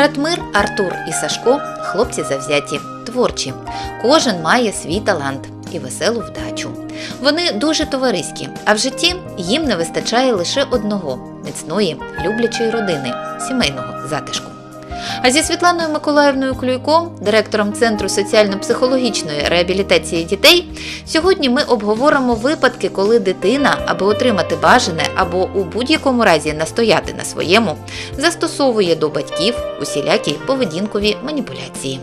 Ратмир, Артур і Сашко хлопці завзяті, творчі. Кожен має свій талант і веселу вдачу. Вони дуже товариські, а в житті їм не вистачає лише одного міцної, люблячої родини, сімейного затишку. А зі Світланою Миколаївною Клюйко, директором Центру соціально-психологічної реабілітації дітей, сьогодні ми обговоримо випадки, коли дитина, аби отримати бажане або у будь-якому разі настояти на своєму, застосовує до батьків усілякі поведінкові маніпуляції.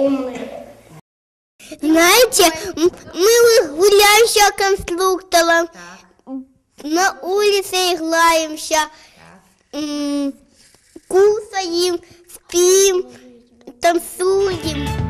Умный. Знаете, мы гуляемся конструктором, на улице играемся, м, кушаем, спим, танцуем.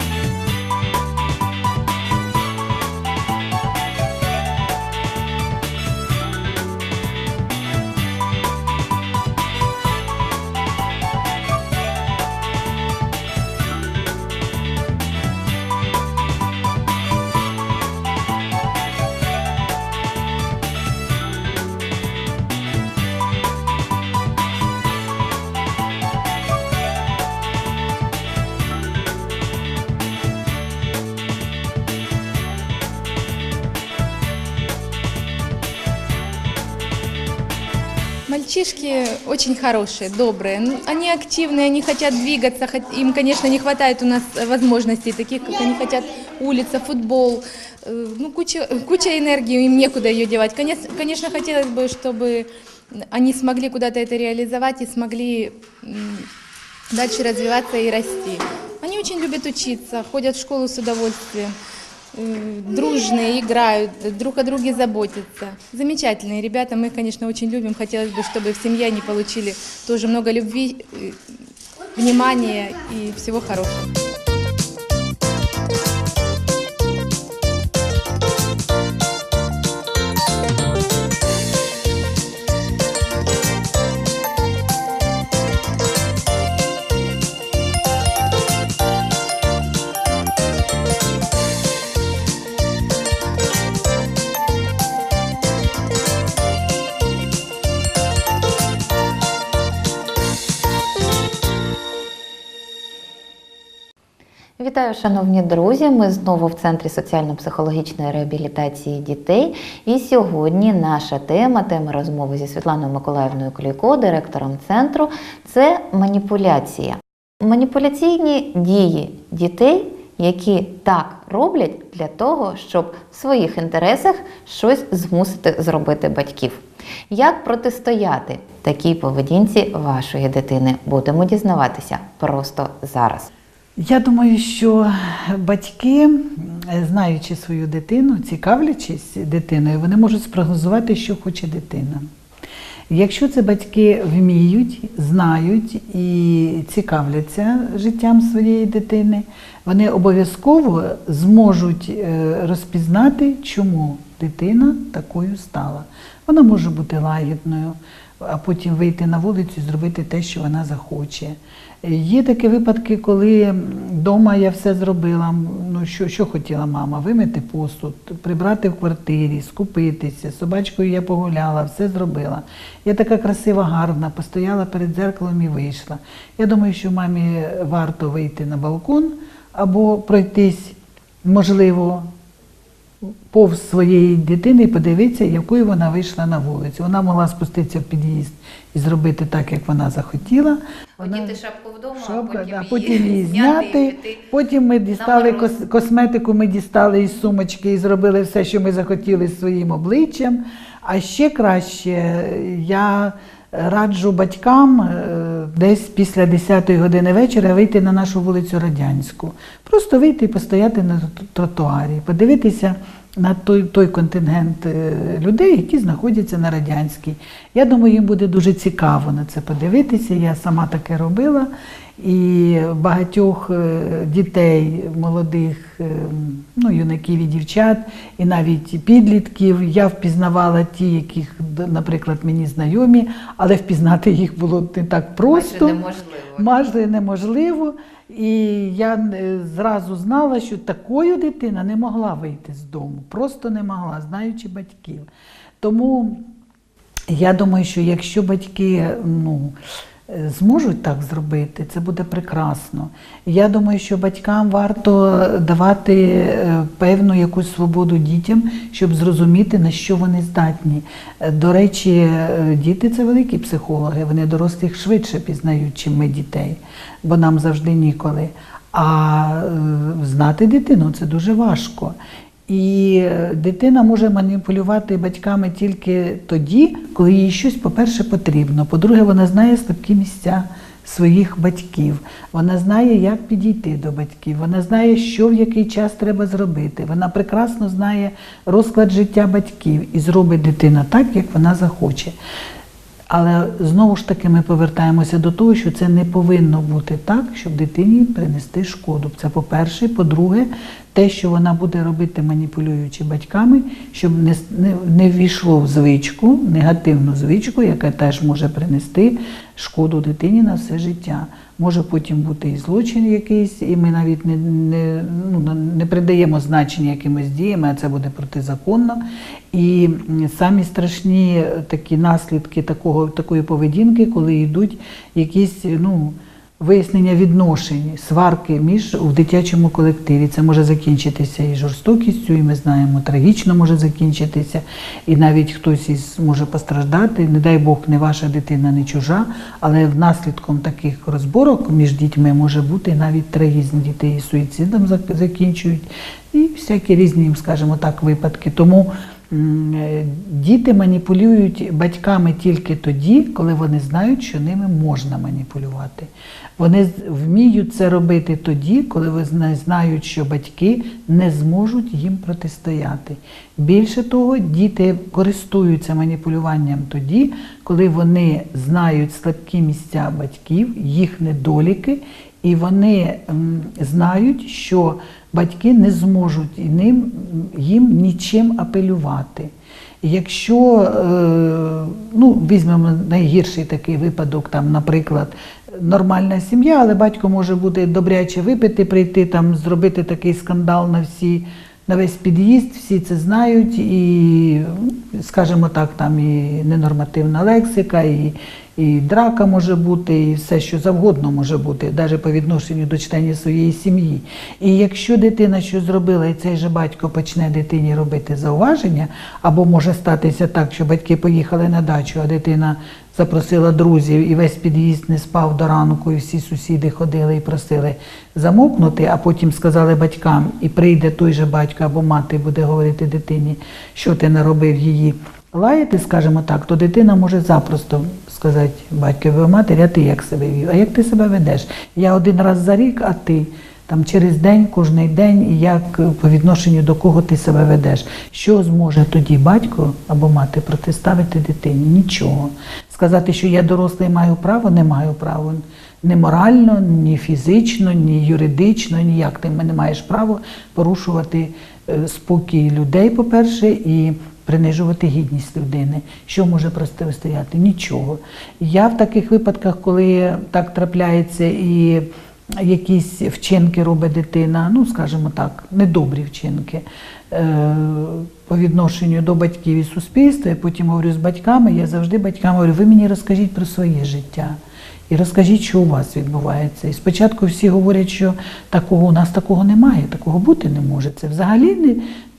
Мальчишки очень хорошие, добрые. Ну, Они активные, они хотят двигаться. хот- Им, конечно, не хватает у нас э, возможностей, таких как они хотят улица, футбол. Э, Ну, куча, куча энергии, им некуда ее девать. Конечно, конечно, хотелось бы, чтобы они смогли куда-то это реализовать и смогли м, дальше развиваться и расти. Они очень любят учиться, ходят в школу с удовольствием, э, дружные, играют, друг о друге заботятся. Замечательные ребята, мы их, конечно, очень любим. Хотелось бы, чтобы в семье они получили тоже много любви, э, внимания и всего хорошего. Вітаю, шановні друзі! Ми знову в центрі соціально-психологічної реабілітації дітей. І сьогодні наша тема, тема розмови зі Світланою Миколаївною Клюйко, директором центру, це маніпуляція. Маніпуляційні дії дітей, які так роблять для того, щоб в своїх інтересах щось змусити зробити батьків. Як протистояти такій поведінці вашої дитини? Будемо дізнаватися просто зараз. Я думаю, що батьки, знаючи свою дитину, цікавлячись дитиною, вони можуть спрогнозувати, що хоче дитина. Якщо це батьки вміють, знають і цікавляться життям своєї дитини, вони обов'язково зможуть е, розпізнати, чому дитина такою стала. Вона може бути лагідною, а потім вийти на вулицю і зробити те, що вона захоче. Є такі випадки, коли вдома я все зробила. Ну що, що хотіла мама? Вимити посуд, прибрати в квартирі, скупитися, собачкою я погуляла, все зробила. Я така красива, гарна, постояла перед дзеркалом і вийшла. Я думаю, що мамі варто вийти на балкон або пройтись, можливо, повз своєї дитини і подивитися, якою вона вийшла на вулицю. Вона могла спуститися в під'їзд і зробити так, як вона захотіла. Одіти шапку вдома, Шапка, а потім, да, її, потім її зняти зняти. піти. Потім ми дістали кос- косметику, ми дістали із сумочки і зробили все, що ми захотіли з своїм обличчям. А ще краще, я раджу батькам е, десь після 10-ї години вечора вийти на нашу вулицю Радянську. Просто вийти і постояти на тротуарі, подивитися на той, той контингент е, людей, які знаходяться на Радянській. Я думаю, їм буде дуже цікаво на це подивитися. Я сама таке робила. І багатьох е, дітей, молодих, е, ну, юнаків і дівчат, і навіть підлітків я впізнавала ті, яких, наприклад, мені знайомі, але впізнати їх було не так просто. Майже неможливо. Майже неможливо. І я е, зразу знала, що такою дитина не могла вийти з дому, просто не могла, знаючи батьків. Тому я думаю, що якщо батьки ну, зможуть так зробити, це буде прекрасно. Я думаю, що батькам варто давати е, певну якусь свободу дітям, щоб зрозуміти, на що вони здатні. Е, До речі, е, діти це великі психологи, вони дорослих швидше пізнають, чим ми дітей, бо нам завжди ніколи. А знати дитину це дуже важко. І дитина може маніпулювати батьками тільки тоді, коли їй щось, по-перше, потрібно. По-друге, вона знає слабкі місця своїх батьків. Вона знає, як підійти до батьків. Вона знає, що в який час треба зробити. Вона прекрасно знає розклад життя батьків і зробить дитина так, як вона захоче. Але знову ж таки ми повертаємося до того, що це не повинно бути так, щоб дитині принести шкоду. Це по-перше. По-друге, те, що вона буде робити, маніпулюючи батьками, щоб не, не, не ввійшло в звичку, негативну звичку, яка теж може принести шкоду дитині на все життя. Може потім бути і злочин якийсь, і ми навіть не, не, ну, не придаємо значення якимось діям, а це буде протизаконно. І самі страшні такі наслідки такого, такої поведінки, коли йдуть якісь ну, вияснення відношень, сварки між в дитячому колективі. Це може закінчитися і жорстокістю, і ми знаємо, трагічно може закінчитися, і навіть хтось із може постраждати. Не дай Бог, не ваша дитина, не чужа, але внаслідком таких розборок між дітьми може бути навіть трагізм дітей і суїцидом зак- закінчують, і всякі різні, скажімо так, випадки. Тому діти маніпулюють батьками тільки тоді, коли вони знають, що ними можна маніпулювати. Вони вміють це робити тоді, коли зна- знають, що батьки не зможуть їм протистояти. Більше того, діти користуються маніпулюванням тоді, коли вони знають слабкі місця батьків, їх недоліки, і вони знають, що батьки не зможуть ним, їм нічим апелювати. Якщо е, ну, візьмемо найгірший такий випадок, там, наприклад, нормальна сім'я, але батько може бути добряче випити, прийти там, зробити такий скандал на всі. На весь під'їзд, всі це знають, і, скажімо так, там і ненормативна лексика, і, і драка може бути, і все, що завгодно може бути, навіть по відношенню до членів своєї сім'ї. І якщо дитина щось зробила, і цей же батько почне дитині робити зауваження, або може статися так, що батьки поїхали на дачу, а дитина запросила друзів, і весь під'їзд не спав до ранку, і всі сусіди ходили і просили замовкнути, а потім сказали батькам, і прийде той же батько або мати буде говорити дитині, що ти наробив її. Лаяти, скажімо так, то дитина може запросто сказати батькові матері, а ти як себе вів? А як ти себе ведеш? Я один раз за рік, а ти там через день, кожний день, і як по відношенню до кого ти себе ведеш. Що зможе тоді батько або мати протиставити дитині? Нічого. Сказати, що я дорослий маю право, не маю права. Ні морально, ні фізично, ні юридично, ніяк ти не маєш права порушувати е, спокій людей, по-перше, і принижувати гідність людини. Що може протистояти? Нічого. Я в таких випадках, коли так трапляється і якісь вчинки робить дитина, ну скажімо так, недобрі вчинки е, по відношенню до батьків і суспільства. Я потім говорю з батьками, я завжди батькам говорю, ви мені розкажіть про своє життя. І розкажіть, що у вас відбувається. І спочатку всі говорять, що такого у нас такого немає, такого бути не може. Це взагалі не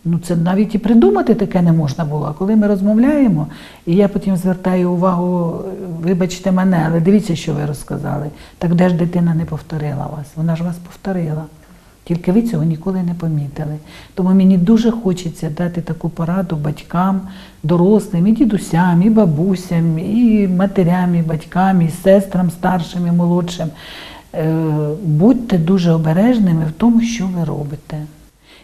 Ну, це навіть і придумати таке не можна було. А коли ми розмовляємо, і я потім звертаю увагу, вибачте мене, але дивіться, що ви розказали. Так де ж дитина не повторила вас? Вона ж вас повторила. Тільки ви цього ніколи не помітили. Тому мені дуже хочеться дати таку пораду батькам, дорослим, і дідусям, і бабусям, і матерям, і батькам, і сестрам старшим, і молодшим. Е, Будьте дуже обережними в тому, що ви робите.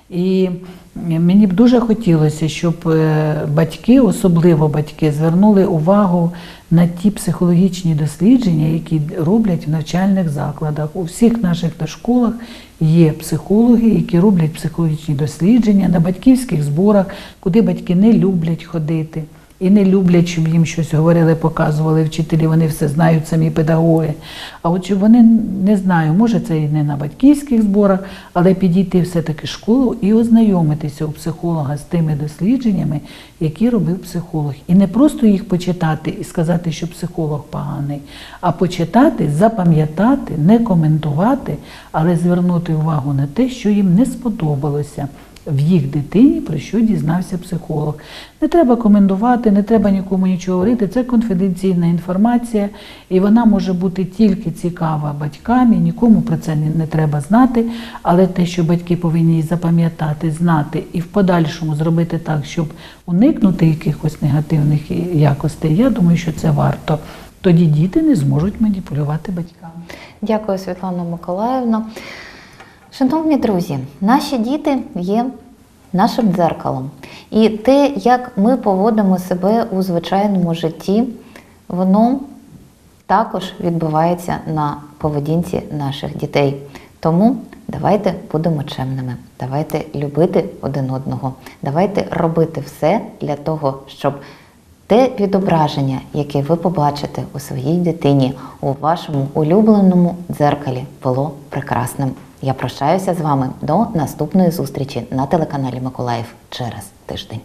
І мені б дуже хотілося, щоб е, батьки, особливо батьки, звернули увагу на ті психологічні дослідження, які роблять в навчальних закладах. У всіх наших школах є психологи, які роблять психологічні дослідження на батьківських зборах, куди батьки не люблять ходити. І не люблять, щоб їм щось говорили, показували вчителі, вони все знають, самі педагоги. А от щоб вони не знаю, може це і не на батьківських зборах, але підійти все-таки в школу і ознайомитися у психолога з тими дослідженнями, які робив психолог. І не просто їх почитати і сказати, що психолог поганий, а почитати, запам'ятати, не коментувати, але звернути увагу на те, що їм не сподобалося в їх дитині, про що дізнався психолог. Не треба коментувати, не треба нікому нічого говорити. Це конфіденційна інформація, і вона може бути тільки цікава батькам, і нікому про це не, не треба знати. Але те, що батьки повинні запам'ятати, знати і в подальшому зробити так, щоб уникнути якихось негативних якостей, я думаю, що це варто. Тоді діти не зможуть маніпулювати батьками. Дякую, Світлана Миколаївна. Шановні друзі, наші діти є нашим дзеркалом. І те, як ми поводимо себе у звичайному житті, воно також відбувається на поведінці наших дітей. Тому давайте будемо чемними, давайте любити один одного, давайте робити все для того, щоб те відображення, яке ви побачите у своїй дитині, у вашому улюбленому дзеркалі, було прекрасним. Я прощаюся з вами до наступної зустрічі на телеканалі Миколаїв через тиждень.